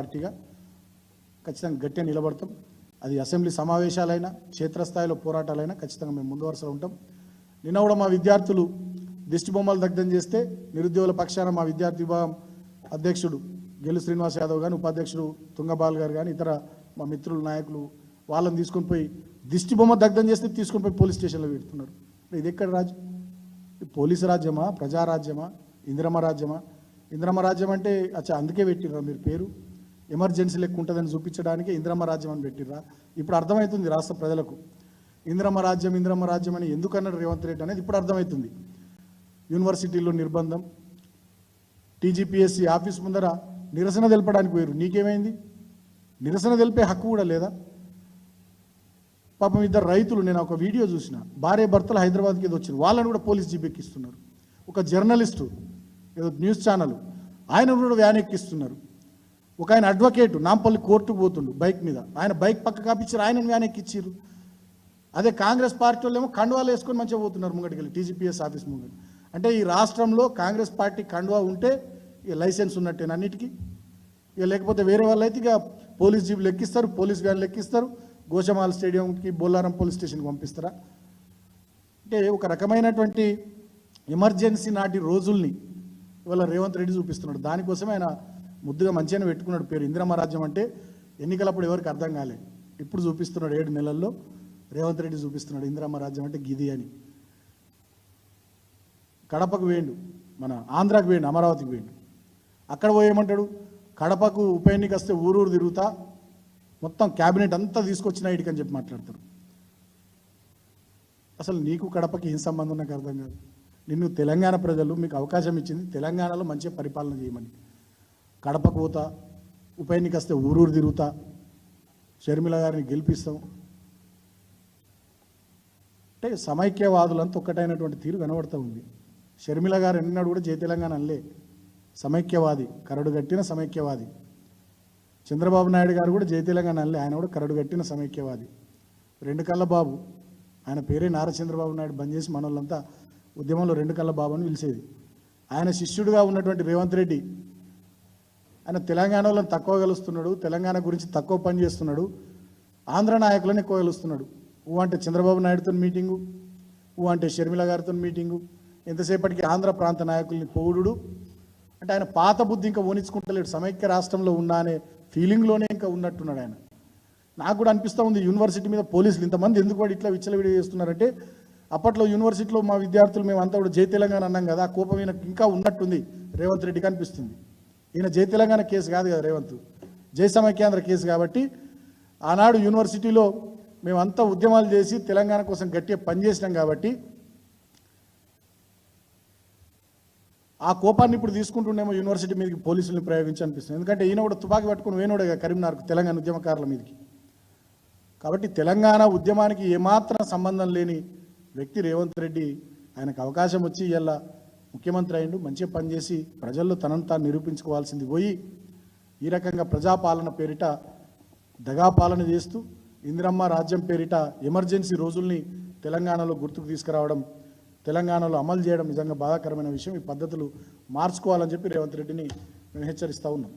పార్టీగా ఖచ్చితంగా గట్టిగా నిలబడతాం. అది అసెంబ్లీ సమావేశాలైనా క్షేత్రస్థాయిలో పోరాటాలైనా ఖచ్చితంగా మేము ముందు వరుసలో ఉంటాం. నిన్న కూడా మా విద్యార్థులు దిష్టి బొమ్మలు దగ్ధం చేస్తే నిరుద్యోగుల పక్షాన మా విద్యార్థి విభాగం అధ్యక్షుడు గెలు శ్రీనివాస్ యాదవ్ కానీ ఉపాధ్యక్షుడు తుంగబాల్ గారు కానీ ఇతర మా మిత్రులు నాయకులు వాళ్ళని తీసుకొని పోయి దిష్టి బొమ్మ దగ్ధం చేస్తే తీసుకొని పోయి పోలీస్ స్టేషన్లో పెడుతున్నారు. ఇది ఎక్కడ రాజ్యం పోలీసు రాజ్యమా? ప్రజారాజ్యమా ఇంద్రమ రాజ్యమా? ఇంద్రమ రాజ్యం అంటే అచ్చా అందుకే పెట్టిర్రా మీరు పేరు? ఎమర్జెన్సీ లెక్క ఉంటుందని చూపించడానికి ఇంద్రమ్మ రాజ్యం అని పెట్టిర్రా. ఇప్పుడు అర్థమవుతుంది రాష్ట్ర ప్రజలకు. ఇంద్రమ్మ రాజ్యం ఇంద్రమ్మ రాజ్యం అని ఎందుకన్నాడు రేవంత్ రెడ్డి అనేది ఇప్పుడు అర్థమవుతుంది యూనివర్సిటీలో నిర్బంధం టీజీపీఎస్సీ ఆఫీస్ ముందర నిరసన తెలపడానికి పోయారు నీకేమైంది? నిరసన తెలిపే హక్కు కూడా లేదా? పాపం ఇద్దరు రైతులు నేను ఒక వీడియో చూసిన భార్య భర్తలు హైదరాబాద్కి ఏదో వచ్చింది వాళ్ళని కూడా పోలీస్ జీప్ ఎక్కిస్తున్నారు. ఒక జర్నలిస్టు ఏదో న్యూస్ ఛానల్ ఆయన కూడా వ్యాన్ ఎక్కిస్తున్నారు. ఒక ఆయన అడ్వకేట్ నాంపల్లి కోర్టుకు పోతుండు బైక్ మీద. ఆయన బైక్ పక్క కాపించారు ఆయన వ్యాన్ ఎక్కిచ్చారు అదే కాంగ్రెస్ పార్టీ వాళ్ళు ఏమో కండువాలు వేసుకొని మంచిగా పోతున్నారు ముంగటికెళ్ళి టీజీపీఎస్ ఆఫీస్ ముంగటి. అంటే ఈ రాష్ట్రంలో కాంగ్రెస్ పార్టీ కండువా ఉంటే ఇక లైసెన్స్ ఉన్నట్టేనా అన్నిటికీ? ఇక లేకపోతే వేరే వాళ్ళు అయితే ఇక పోలీస్ జీబులు ఎక్కిస్తారు పోలీస్ వ్యాన్లు ఎక్కిస్తారు గోషమాల స్టేడియంకి బొల్లారం పోలీస్ స్టేషన్కి పంపిస్తారా? అంటే ఒక రకమైనటువంటి ఎమర్జెన్సీ నాటి రోజుల్ని ఇవాళ రేవంత్ రెడ్డి చూపిస్తున్నాడు. దానికోసమే ఆయన ముద్దుగా మంచిగానే పెట్టుకున్నాడు పేరు ఇందిరమ్మ రాజ్యం అంటే ఎన్నికలప్పుడు ఎవరికి అర్థం కాలే. ఇప్పుడు చూపిస్తున్నాడు ఏడు నెలల్లో రేవంత్ రెడ్డి చూపిస్తున్నాడు ఇందిరమ్మ రాజ్యం అంటే గిది అని. కడపకు వేయండు మన ఆంధ్రాకు వేయండు అమరావతికి వేయండు. అక్కడ పోయేమంటాడు కడపకు ఉప ఎన్నిక వస్తే ఊరూరు తిరుగుతా మొత్తం క్యాబినెట్ అంతా తీసుకొచ్చిన ఇటుకని చెప్పి మాట్లాడతారు అసలు నీకు కడపకి ఏం సంబంధం? నాకు అర్థం కాదు. నిన్ను తెలంగాణ ప్రజలు మీకు అవకాశం ఇచ్చింది తెలంగాణలో మంచిగా పరిపాలన చేయమని. కడపకు పోతా ఉప ఎన్నిక వస్తే ఊరూరు తిరుగుతా షర్మిల గారిని గెలిపిస్తాం. అంటే సమైక్యవాదులంతా ఒక్కటైనటువంటి తీరు కనబడుతూ ఉంది. షర్మిల గారు ఎన్నడూ కూడా జయ తెలంగాణ అనలే. సమైక్యవాది కరడు కట్టిన సమైక్యవాది. చంద్రబాబు నాయుడు గారు కూడా జయ తెలంగాణ అనలే ఆయన కూడా కరడు కట్టిన సమైక్యవాది. రెండు కళ్ళ బాబు ఆయన పేరే నారా చంద్రబాబు నాయుడు బంద్ చేసి మనోళ్ళంతా ఉద్యమంలో రెండు కళ్ళ బాబు అని పిలిచేది. ఆయన శిష్యుడిగా ఉన్నటువంటి రేవంత్ రెడ్డి ఆయన తెలంగాణ వాళ్ళని తక్కువ గెలుస్తున్నాడు తెలంగాణ గురించి తక్కువ పని చేస్తున్నాడు ఆంధ్ర నాయకులను ఎక్కువ గెలుస్తున్నాడు. ఊ అంటే చంద్రబాబు నాయుడుతో మీటింగు ఊ అంటే షర్మిల గారితో మీటింగు ఎంతసేపటికి ఆంధ్ర ప్రాంత నాయకుల్ని పొగుడు అంటే ఆయన పాత బుద్ధి ఇంకా ఓనించుకుంటలేడు సమైక్య రాష్ట్రంలో ఉన్నా అనే ఫీలింగ్లోనే ఇంకా ఉన్నట్టున్నాడు ఆయన. నాకు కూడా అనిపిస్తూ ఉంది యూనివర్సిటీ మీద పోలీసులు ఇంతమంది ఎందుకు వాడు ఇట్లా విచ్చలవిడి చేస్తున్నారంటే అప్పట్లో యూనివర్సిటీలో మా విద్యార్థులు మేము అంతా కూడా జై తెలంగాణ అన్నాం కదా ఆ కోపం ఇంకా ఉన్నట్టుంది. రేవంత్ రెడ్డికి అనిపిస్తుంది. ఈయన జై తెలంగాణ కేసు కాదు కదా రేవంత్. జై సమైక్యాంధ్ర కేసు కాబట్టి ఆనాడు యూనివర్సిటీలో మేమంతా ఉద్యమాలు చేసి తెలంగాణ కోసం గట్టిగా పనిచేసినాం కాబట్టి ఆ కోపాన్ని ఇప్పుడు తీసుకుంటుండేమో యూనివర్సిటీ మీదకి పోలీసుల్ని ప్రయోగించి అనిపిస్తుంది ఎందుకంటే ఈయన కూడా తుపాకి పట్టుకుని వేణుడే కరీంనగర్ తెలంగాణ ఉద్యమకారుల మీదకి. కాబట్టి తెలంగాణ ఉద్యమానికి ఏమాత్రం సంబంధం లేని వ్యక్తి రేవంత్ రెడ్డి ఆయనకు అవకాశం వచ్చి ఇలా ముఖ్యమంత్రి అయిండు మంచిగా పనిచేసి ప్రజల్లో తనను తాను నిరూపించుకోవాల్సింది పోయి ఈ రకంగా ప్రజాపాలన పేరిట దగాపాలన చేస్తూ ఇందిరమ్మ రాజ్యం పేరిట ఎమర్జెన్సీ రోజుల్ని తెలంగాణలో గుర్తుకు తీసుకురావడం తెలంగాణలో అమలు చేయడం నిజంగా బాధాకరమైన విషయం. ఈ పద్ధతులు మార్చుకోవాలని చెప్పి రేవంత్ రెడ్డిని మేము హెచ్చరిస్తూ ఉన్నాం.